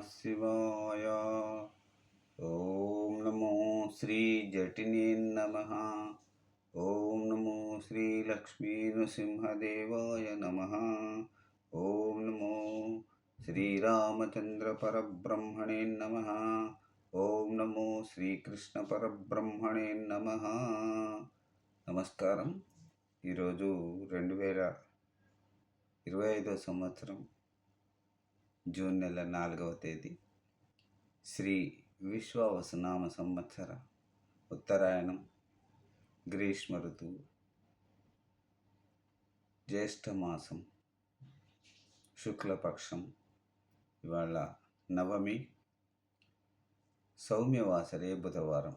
శివాయ. ఓం నమో శ్రీ జటినే నమ. ఓం నమో శ్రీ లక్ష్మీ నృసింహదేవాయ నమ. ఓం నమో శ్రీరామచంద్ర పరబ్రహ్మణే నమ. ఓం నమో శ్రీకృష్ణ పరబ్రహ్మణే నమ. నమస్కారం. ఈరోజు రెండు వేల ఇరవై ఐదో సంవత్సరం జూన్ నెల నాలుగవ తేదీ. శ్రీ విశ్వావసునామ సంవత్సర ఉత్తరాయణం. గ్రీష్మ ఋతువు. జ్యేష్ఠమాసం శుక్లపక్షం. ఇవాళ నవమి. సౌమ్యవాసరే బుధవారం.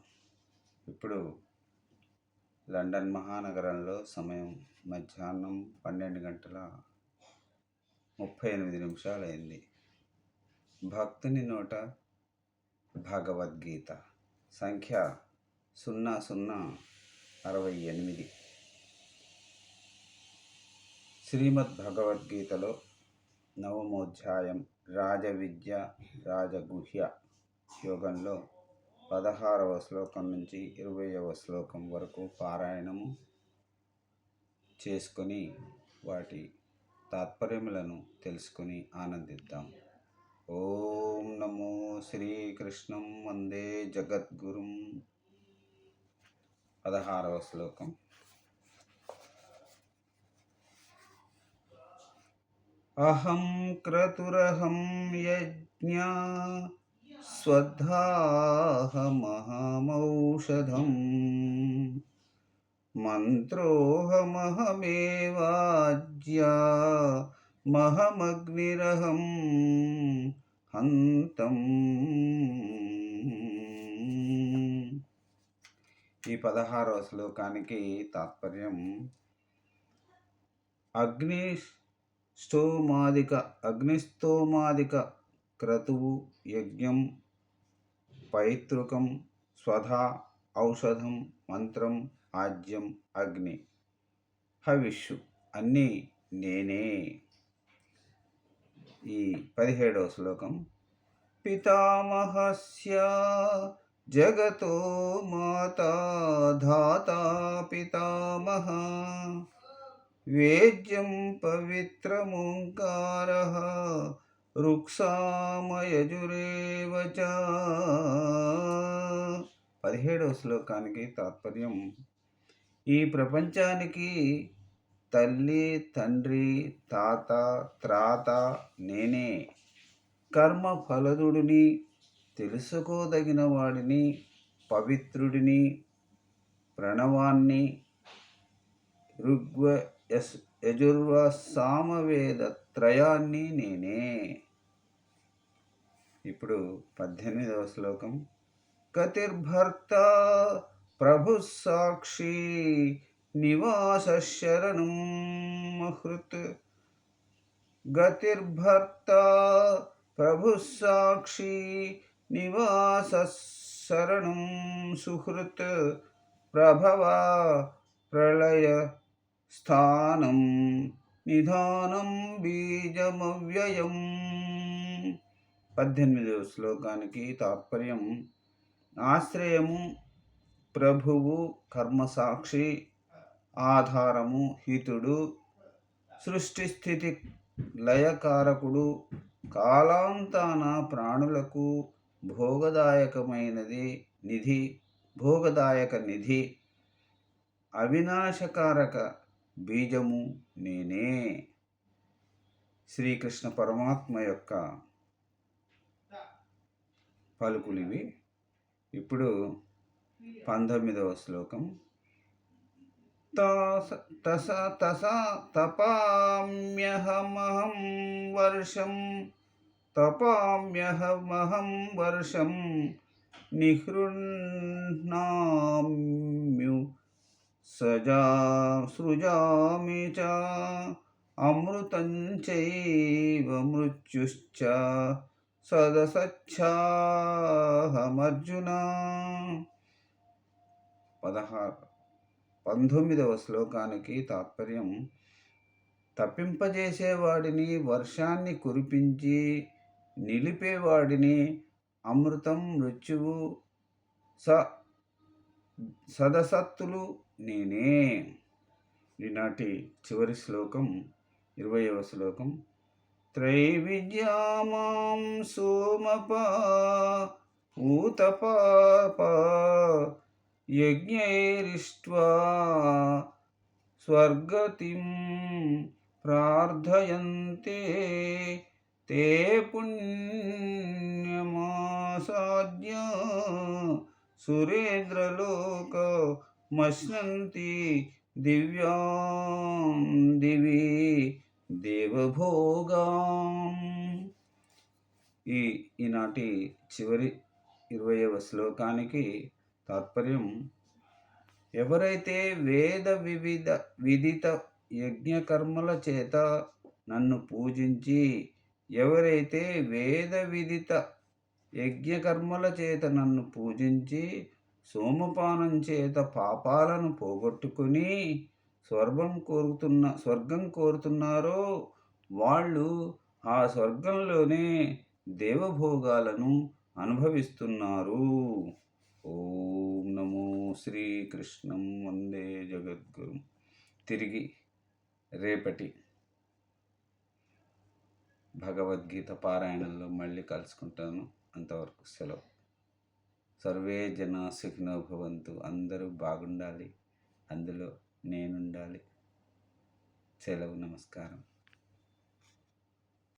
ఇప్పుడు లండన్ మహానగరంలో సమయం మధ్యాహ్నం పన్నెండు గంటల ముప్పై ఎనిమిది నిమిషాలు అయింది భక్తుని నోట భగవద్గీత సంఖ్య సున్నా సున్నా అరవై ఎనిమిది. శ్రీమద్ భగవద్గీతలో నవమోధ్యాయం రాజవిద్య రాజగుహ్య యోగంలో పదహారవ శ్లోకం నుంచి ఇరవైవ శ్లోకం వరకు పారాయణము చేసుకొని వాటి తాత్పర్యములను తెలుసుకుని ఆనందిద్దాం. ఓం నమో శ్రీకృష్ణం వందే జగద్గురుం. పదహారవ శ్లోకం. అహం క్రతురహం యజ్ఞ స్వద్ధాహమహమౌషధం మంత్రోహమహమేవాజ్యా మహమగ్నిరహం హంతం. ఈ పదహారవ శ్లోకానికి తాత్పర్యం అగ్ని స్తోమాదిక అగ్నిస్తోమాదిక క్రతువు యజ్ఞం పైతృకం స్వధా ఔషధం మంత్రం ఆజ్యం అగ్ని హవిష్యు అన్నీ నేనే. ఈ పదిహేడవ శ్లోకం. పితామహస్య జగతో మాతాధాతా పితామహ వేద్యం పవిత్రముంకార రుక్సామయజురేవ పదిహేడవ శ్లోకానికి తాత్పర్యం. ఈ ప్రపంచానికి తల్లి తండ్రి తాత త్రాత నేనే. కర్మ ఫలదుడిని తెలుసుకోదగిన వాడిని పవిత్రుడిని ప్రణవాన్ని ఋగ్వ యజుర్వ సామవేద త్రయాన్ని నేనే. ఇప్పుడు పద్దెనిమిదవ శ్లోకం. కతిర్భర్త ప్రభు సాక్షి నివాస శరణం మహృత్ గతిర్భర్త ప్రభు సాక్షి నివాస శరణం సుహృత్ ప్రభవ ప్రళయ స్థానం నిధానం బీజమవ్యయం పద్దెనిమిదవ శ్లోకానికి తాత్పర్యం ఆశ్రయము ప్రభువు కర్మసాక్షి ఆధారము హితుడు సృష్టి స్థితి లయకారకుడు కాలాంతాన ప్రాణులకు భోగదాయకమైనది నిధి భోగదాయక నిధి అవినాశకారక బీజము నేనే. శ్రీకృష్ణ పరమాత్మ యొక్క పలుకులివి. ఇప్పుడు పంతొమ్మిదవ శ్లోకం. तस तस तपाम्यहमहं वर्षं तपाम्यहमहं वर्षं निहृह्णाम्यु सजा, सृजामि च। अमृतं चैव मृत्युश्च। सदसच्छाहमर्जुन। पदहार। పంతొమ్మిదవ శ్లోకానికి తాత్పర్యం. తప్పింపజేసేవాడిని వర్షాన్ని కురిపించి నిలిపేవాడిని అమృతం మృత్యువు స సదసత్తులు నేనే. ఈనాటి చివరి శ్లోకం ఇరవయవ శ్లోకం. త్రైవిద్యామాం సోమపా ఊతపాప యజ్ఞైరిష్ట్వా స్వర్గతిం ప్రార్థయంతే తే పుణ్యమాసాద్య సురేంద్రలోక మశ్నంతి దివ్యాం దివి దేవభోగాం. ఈ ఈనాటి చివరి ఇరవయవ శ్లోకానికి తాత్పర్యం ఎవరైతే వేద వివిధ విదిత యజ్ఞకర్మల చేత నన్ను పూజించి ఎవరైతే వేద విదిత యజ్ఞకర్మల చేత నన్ను పూజించి సోమపానం చేత పాపాలను పోగొట్టుకుని స్వర్గం కోరుతున్న స్వర్గం కోరుతున్నారో వాళ్ళు ఆ స్వర్గంలోనే దేవభోగాలను అనుభవిస్తున్నారు. ఓం నమో శ్రీకృష్ణం వందే జగద్గురు. తిరిగి రేపటి భగవద్గీత పారాయణంలో మళ్ళీ కలుసుకుంటాను. అంతవరకు సెలవు. సర్వే జన సుఖినో భవంతు. అందరూ బాగుండాలి. అందులో నేనుండాలి. సెలవు నమస్కారం.